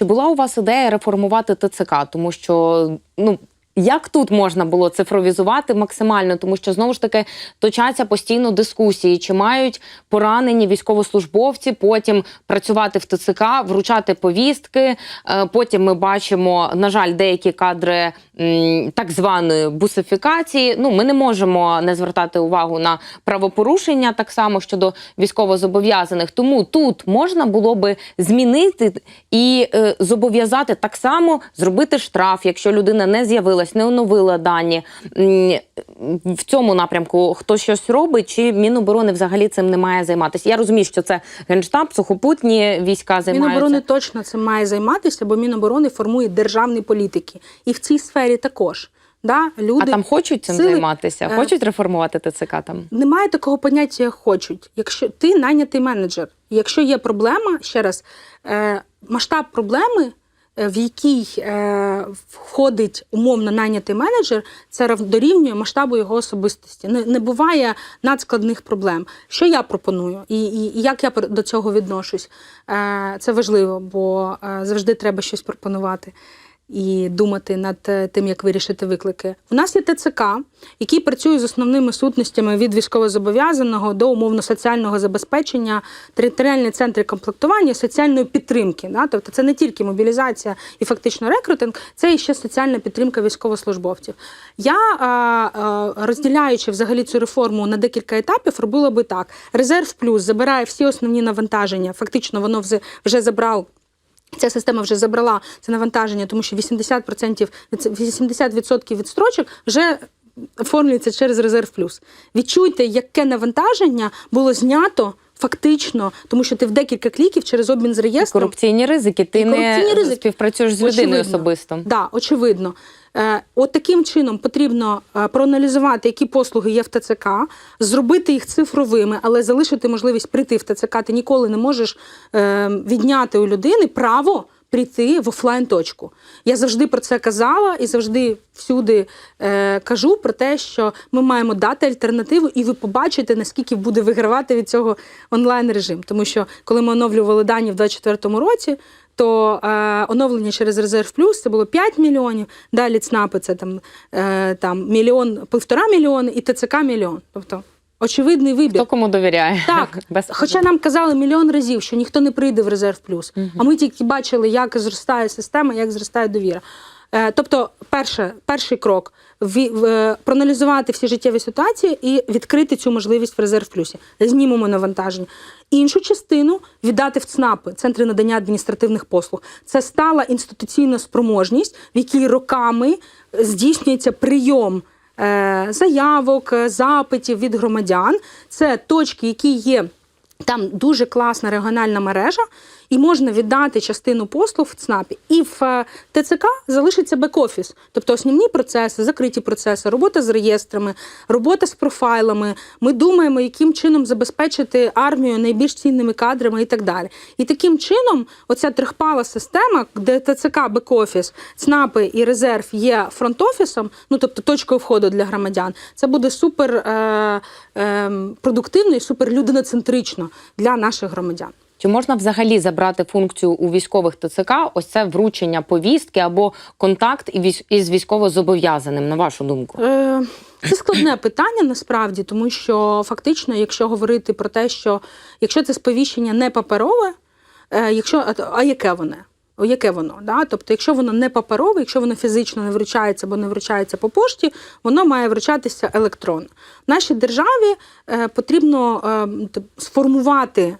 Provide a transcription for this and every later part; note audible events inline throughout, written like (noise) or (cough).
Чи була у вас ідея реформувати ТЦК? Тому що ну. Як тут можна було цифровізувати максимально, тому що знову ж таки точаться постійно дискусії, чи мають поранені військовослужбовці потім працювати в ТЦК, вручати повістки. Е, Потім ми бачимо, на жаль, деякі кадри так званої бусифікації. Ну, ми не можемо не звертати увагу на правопорушення так само щодо військовозобов'язаних. Тому тут можна було би змінити і е, зобов'язати так само зробити штраф, якщо людина не з'явилась, не оновила дані. В цьому напрямку хто щось робить, чи Міноборони взагалі цим не має займатися? Я розумію, що це генштаб, сухопутні війська займаються. Міноборони точно цим має займатися, бо Міноборони формує державні політики. І в цій сфері також. Да, люди А там хочуть цим сили- займатися? Е, Хочуть реформувати ТЦК там? Немає такого поняття, як хочуть. Якщо ти найнятий менеджер, якщо є проблема, ще раз, е, масштаб проблеми, в якій е, входить умовно найнятий менеджер, це дорівнює масштабу його особистості. Не, не буває надскладних проблем. Що я пропоную, і, і, і як я до цього відношусь? Е, це важливо, бо е, завжди треба щось пропонувати і думати над е, тим, як вирішити виклики. У нас є ТЦК, який працює з основними сутностями від військовозобов'язаного до умовно-соціального забезпечення, територіальні центри комплектування, соціальної підтримки. Да? Тобто це не тільки мобілізація і фактично рекрутинг, це і ще соціальна підтримка військовослужбовців. Я, а, а, розділяючи взагалі цю реформу на декілька етапів, робила би так: резерв плюс забирає всі основні навантаження. Фактично, воно вже забрав. Ця система вже забрала це навантаження, тому що 80%, від- 80% відстрочок вже оформлюється через резерв плюс. Відчуйте, яке навантаження було знято фактично, тому що ти в декілька кліків через обмін з реєстром Корупційні ризики. Ти І корупційні не ризики. співпрацюєш з людиною Очевидно. особисто. Да, очевидно. Е, от таким чином потрібно е, проаналізувати, які послуги є в ТЦК, зробити їх цифровими, але залишити можливість прийти в ТЦК. Ти ніколи не можеш е, відняти у людини право прийти в офлайн точку. Я завжди про це казала і завжди всюди кажу про те, що ми маємо дати альтернативу, і ви побачите, наскільки буде вигравати від цього онлайн режим. Тому що коли ми оновлювали дані в 2024 році, то е, оновлення через резерв плюс це було 5 мільйонів. Далі ЦНАПи це там, е, там мільйон, півтора мільйони і ТЦК мільйон. Тобто очевидний вибір. Хто кому довіряє? Так, (laughs) Без хоча нам казали мільйон разів, що ніхто не прийде в резерв плюс. А ми тільки бачили, як зростає система, як зростає довіра. Е, Тобто, перше, перший крок е, проаналізувати всі життєві ситуації і відкрити цю можливість в резерв плюсі. Знімемо навантаження. Іншу частину віддати в ЦНАПи, центри надання адміністративних послуг. Це стала інституційна спроможність, в якій роками здійснюється прийом е, заявок, запитів від громадян. Це точки, які є. Там дуже класна регіональна мережа, і можна віддати частину послуг в ЦНАПі. І в е, ТЦК залишиться бек-офіс, тобто основні процеси, закриті процеси, робота з реєстрами, робота з профайлами. Ми думаємо, яким чином забезпечити армію найбільш цінними кадрами і так далі. І таким чином, оця трьохпала система, де ТЦК, бек-офіс, ЦНАПи і резерв є фронт-офісом, ну тобто точкою входу для громадян, це буде супер е, е, продуктивно і супер людиноцентрично для наших громадян. Чи можна взагалі забрати функцію у військових ТЦК? Ось це вручення повістки або контакт із військовозобов'язаним, на вашу думку? Е, Це складне питання насправді, тому що фактично, якщо говорити про те, що якщо це сповіщення не паперове, е, якщо а- яке воно? О, Яке воно? Да? Тобто, якщо воно не паперове, якщо воно фізично не вручається або не вручається по пошті, воно має вручатися електронно. В нашій державі е, потрібно е, сформувати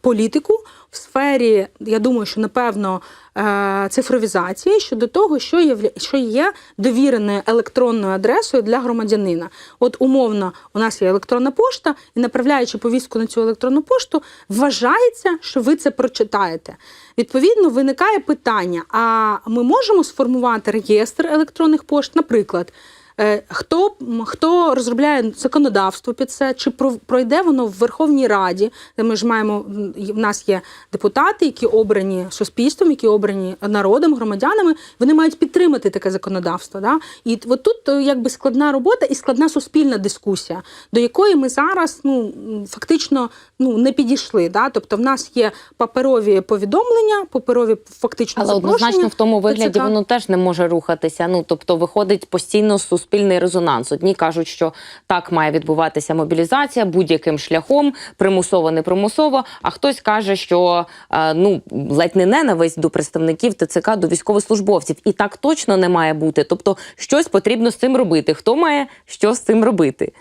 політику в сфері, я думаю, що напевно е, цифровізації щодо того, що є, що є довіреною електронною адресою для громадянина. От умовно, у нас є електронна пошта, і направляючи повістку на цю електронну пошту, вважається, що ви це прочитаєте. Відповідно, виникає питання: а ми можемо сформувати реєстр електронних пошт, наприклад. Е, Хто, хто розробляє законодавство під це, чи про- пройде воно в Верховній Раді, де ми ж маємо в нас є депутати, які обрані суспільством, які обрані народом, громадянами. Вони мають підтримати таке законодавство. Да? І от тут е, якби складна робота і складна суспільна дискусія, до якої ми зараз ну фактично ну не підійшли. Да? Тобто, в нас є паперові повідомлення, паперові фактично Але однозначно в тому вигляді воно теж не може рухатися. Ну тобто виходить постійно суспільний резонанс. Одні кажуть, що так має відбуватися мобілізація будь-яким шляхом, примусово, не примусово. А хтось каже, що е, ну ледь не ненависть до представників ТЦК, до військовослужбовців, і так точно не має бути. Тобто, щось потрібно з цим робити. Хто має що з цим робити?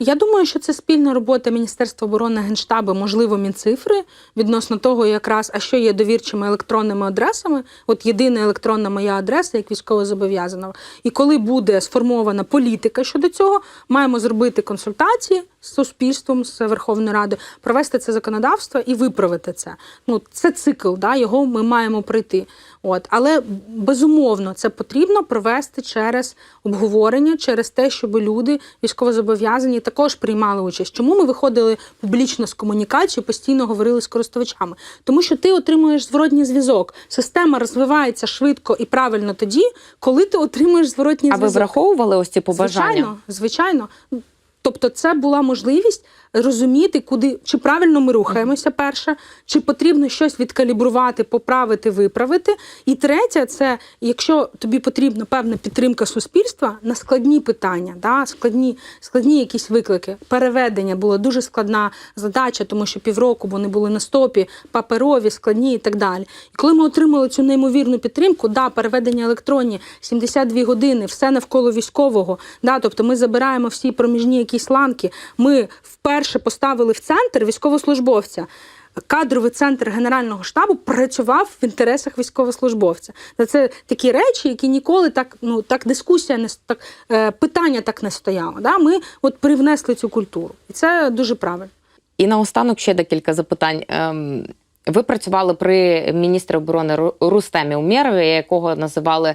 Я думаю, що це спільна робота Міністерства оборони Генштабу, можливо, Мінцифри відносно того, якраз а що є довірчими електронними адресами. От єдина електронна моя адреса, як військовозобов'язаного. І коли буде сформована політика щодо цього, маємо зробити консультації з суспільством, з Верховною Радою, провести це законодавство і виправити це. Ну це цикл, да, його ми маємо пройти. От, але безумовно це потрібно провести через обговорення, через те, щоб люди військовозобов'язані також приймали участь. Чому ми виходили публічно з комунікації, постійно говорили з користувачами? Тому що ти отримуєш зворотній зв'язок. Система розвивається швидко і правильно тоді, коли ти отримуєш зворотній А ви враховували ось ці побажання? Звичайно, звичайно. Тобто, це була можливість розуміти, куди чи правильно ми рухаємося, перше, чи потрібно щось відкалібрувати, поправити, виправити. І третє, це якщо тобі потрібна певна підтримка суспільства на складні питання, да, складні, складні якісь виклики. Переведення була дуже складна задача, тому що півроку вони були на стопі, паперові, складні і так далі. І коли ми отримали цю неймовірну підтримку, да, переведення електронні, 72 години, все навколо військового. Да, тобто ми забираємо всі проміжні якісь ланки. Ми вперше поставили в центр військовослужбовця. Кадровий центр Генерального штабу працював в інтересах військовослужбовця. Це такі речі, які ніколи так, ну так дискусія не так е, питання так не стояло. Да? Ми от привнесли цю культуру, і це дуже правильно. І наостанок ще декілька запитань. Ем, Ви працювали при міністрі оборони Рустемі Умєрові, якого називали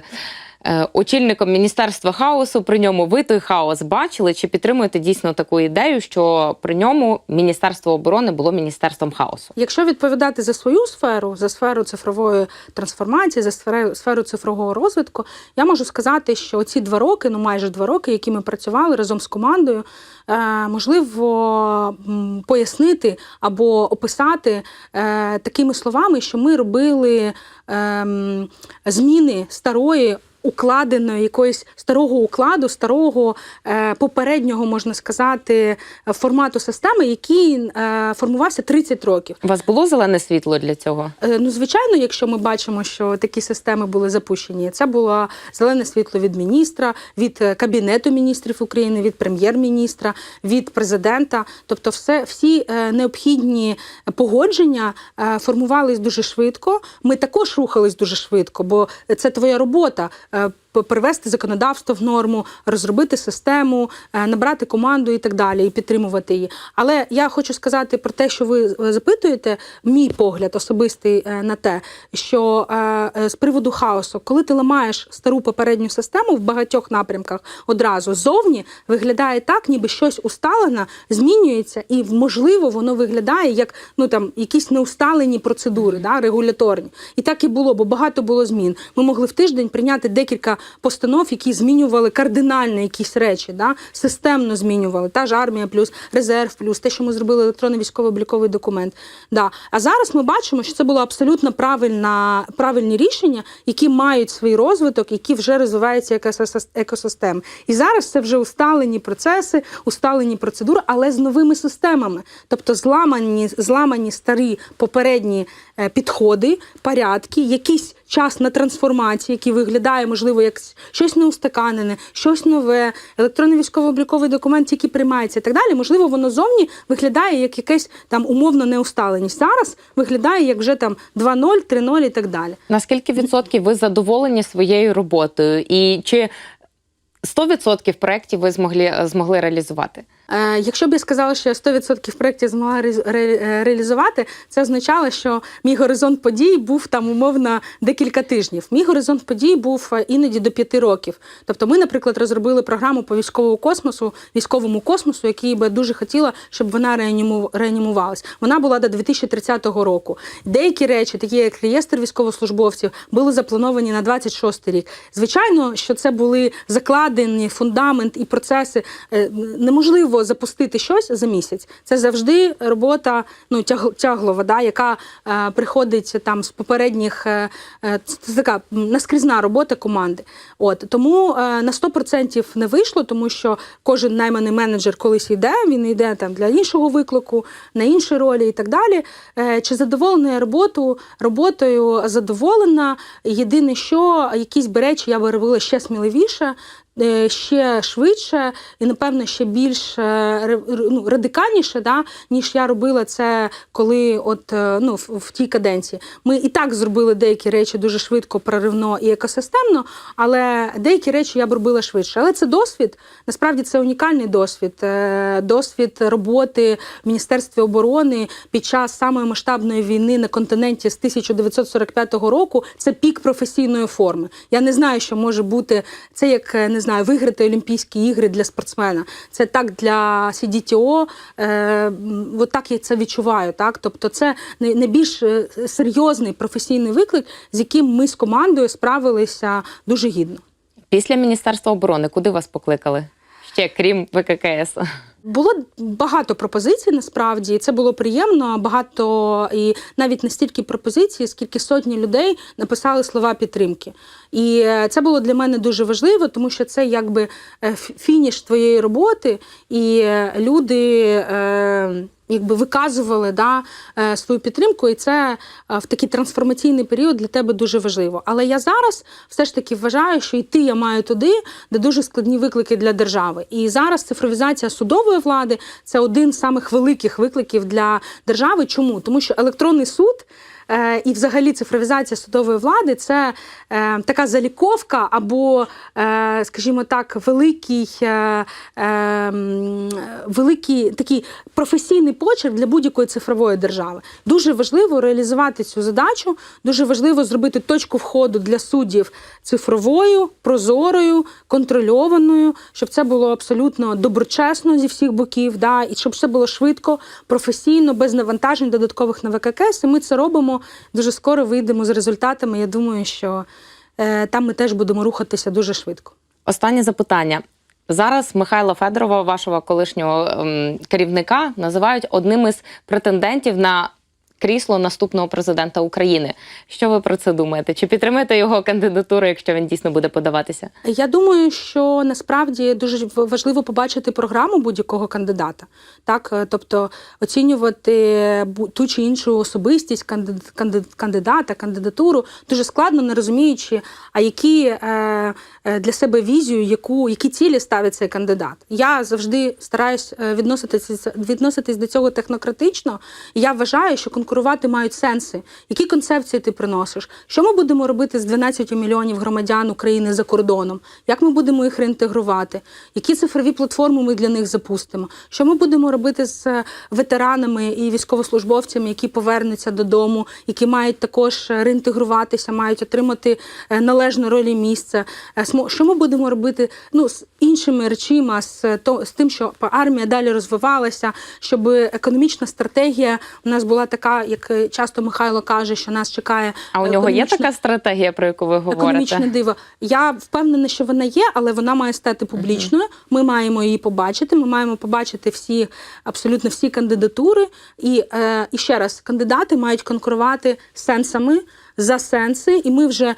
очільником міністерства хаосу. При ньому ви той хаос бачили. Чи підтримуєте дійсно таку ідею, що при ньому Міністерство оборони було міністерством хаосу? Якщо відповідати за свою сферу, за сферу цифрової трансформації, за сферу, сферу цифрового розвитку, я можу сказати, що ці два роки, ну майже два роки, які ми працювали разом з командою, е, можливо пояснити або описати е, такими словами, що ми робили ем, зміни старої. Укладеної якоїсь старого укладу, старого е, попереднього, можна сказати, формату системи, який е, формувався 30 років. У вас було зелене світло для цього? Е, Ну, звичайно, якщо ми бачимо, що такі системи були запущені, це було зелене світло від міністра, від кабінету міністрів України, від прем'єр-міністра, від президента. Тобто, все всі необхідні погодження формувались дуже швидко. Ми також рухались дуже швидко, бо це твоя робота. uh, Привести законодавство в норму, розробити систему, е, набрати команду і так далі, і підтримувати її. Але я хочу сказати про те, що ви е, запитуєте, мій погляд особистий е, на те, що з приводу хаосу, коли ти ламаєш стару попередню систему в багатьох напрямках одразу зовні виглядає так, ніби щось усталено, змінюється, і можливо воно виглядає як ну там якісь неусталені процедури, да, регуляторні. І так і було, бо багато було змін. Ми могли в тиждень прийняти декілька постанов, які змінювали кардинально якісь речі, да, системно змінювали. Та ж армія плюс резерв, плюс те, що ми зробили електронний військово-обліковий документ. Да. А зараз ми бачимо, що це було абсолютно правильна, правильні рішення, які мають свій розвиток, які вже розвиваються як екосис- екосистеми. І зараз це вже усталені процеси, усталені процедури, але з новими системами. Тобто зламані, зламані старі попередні підходи, порядки, якийсь час на трансформацію, який виглядає, можливо, як щось неустаканене, щось нове, електронний військово-обліковий документ, який приймається і так далі. Можливо, воно зовні виглядає як якесь там умовно неусталеність. Зараз виглядає як вже там 2.0, 3.0 і так далі. Наскільки відсотків ви задоволені своєю роботою? І чи 100% проєктів ви змогли, змогли реалізувати? Е, якщо б я сказала, що я 100% проєктів змогла е, реалізувати, це означало, що мій горизонт подій був там умовно декілька тижнів. Мій горизонт подій був е, іноді до п'яти років. Тобто, ми, наприклад, розробили програму по військовому космосу, військовому космосу, який би дуже хотіла, щоб вона реаніму- реанімувалась. Вона була до 2030 року. Деякі речі, такі як реєстр військовослужбовців, були заплановані на 26 рік. Звичайно, що це були закладені фундамент і процеси. Е, Неможливо запустити щось за місяць. Це завжди робота ну, тяг, тяглова, да, яка е, приходить там з попередніх. Е, е, це така наскрізна робота команди. От тому е, на 100% не вийшло, тому що кожен найманий менеджер колись йде, він йде там для іншого виклику, на інші ролі і так далі. Е, чи задоволена я роботу, роботою задоволена? Єдине, що якісь би речі я би робила ще сміливіше. Е, Ще швидше і, напевно, ще більш ну, радикальніше, да, ніж я робила це, коли от, е, ну, в, в тій каденції. Ми і так зробили деякі речі дуже швидко, проривно і екосистемно, але деякі речі я б робила швидше. Але це досвід. Насправді це унікальний досвід. Е, Досвід роботи в Міністерстві оборони під час самої масштабної війни на континенті з 1945 року. Це пік професійної форми. Я не знаю, що може бути це як не знаю, виграти Олімпійські ігри для спортсмена. Це так для CDTO, е, от так я це відчуваю. Так? Тобто, це найбільш е, серйозний професійний виклик, з яким ми з командою справилися дуже гідно. Після Міністерства оборони куди вас покликали? Ще крім ВККС. Було багато пропозицій насправді, і це було приємно. Багато і навіть не стільки пропозицій, скільки сотні людей написали слова підтримки. І е, це було для мене дуже важливо, тому що це якби е, фініш твоєї роботи, і е, люди. Якби виказували да, свою підтримку, і це в такий трансформаційний період для тебе дуже важливо. Але я зараз все ж таки вважаю, що йти я маю туди, де дуже складні виклики для держави. І зараз цифровізація судової влади це один з самих великих викликів для держави. Чому? Тому що електронний суд. Е, І, взагалі, цифровізація судової влади це е, така заліковка або, е, скажімо так, великий, великий такий професійний почерк для будь-якої цифрової держави. Дуже важливо реалізувати цю задачу. Дуже важливо зробити точку входу для суддів цифровою, прозорою, контрольованою, щоб це було абсолютно доброчесно зі всіх боків, да, і щоб це було швидко, професійно, без навантажень додаткових на ВККС. І ми це робимо. Дуже скоро вийдемо з результатами. Я думаю, що е, там ми теж будемо рухатися дуже швидко. Останнє запитання. Зараз Михайла Федорова, вашого колишнього ем, керівника, називають одним із претендентів на крісло наступного президента України. Що ви про це думаєте? Чи підтримаєте його кандидатуру, якщо він дійсно буде подаватися? Я думаю, що насправді дуже важливо побачити програму будь-якого кандидата. Так, е, тобто оцінювати ту чи іншу особистість кандид- кандид- кандидата, кандидатуру дуже складно, не розуміючи, а які е, е, для себе візію, яку які цілі ставить цей кандидат. Я завжди стараюсь відноситись відноситись до цього технократично. Я вважаю, що конкурувати мають сенси. Які концепції ти приносиш? Що ми будемо робити з 12 мільйонів громадян України за кордоном? Як ми будемо їх реінтегрувати? Які цифрові платформи ми для них запустимо? Що ми будемо робити з е, ветеранами і військовослужбовцями, які повернуться додому, які мають також е, реінтегруватися, мають отримати е, належну роль і місце? Що ми будемо робити ну, з іншими речима, з, то, з тим, що армія далі розвивалася, щоб економічна стратегія у нас була така, як е, часто Михайло каже, що нас чекає. А у нього є така стратегія, про яку ви Економічне говорите? диво. Я впевнена, що вона є, але вона має стати публічною. Ми маємо її побачити. Ми маємо побачити всі абсолютно всі кандидатури. І, е, і ще раз, кандидати мають конкурувати сенсами. За сенси, і ми вже е,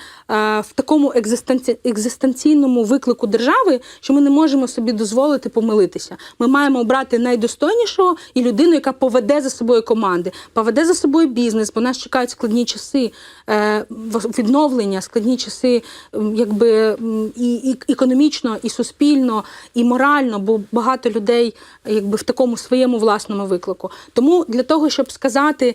в такому екзистенці... екзистенційному виклику держави, що ми не можемо собі дозволити помилитися. Ми маємо обрати найдостойнішого і людину, яка поведе за собою команди, поведе за собою бізнес, бо нас чекають складні часи е, відновлення, складні часи, якби і, економічно, і суспільно, і морально, бо багато людей якби в такому своєму власному виклику. Тому для того, щоб сказати.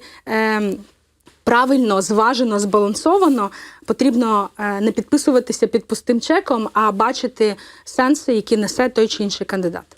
Правильно, зважено, збалансовано потрібно е, не підписуватися під пустим чеком, а бачити сенси, які несе той чи інший кандидат.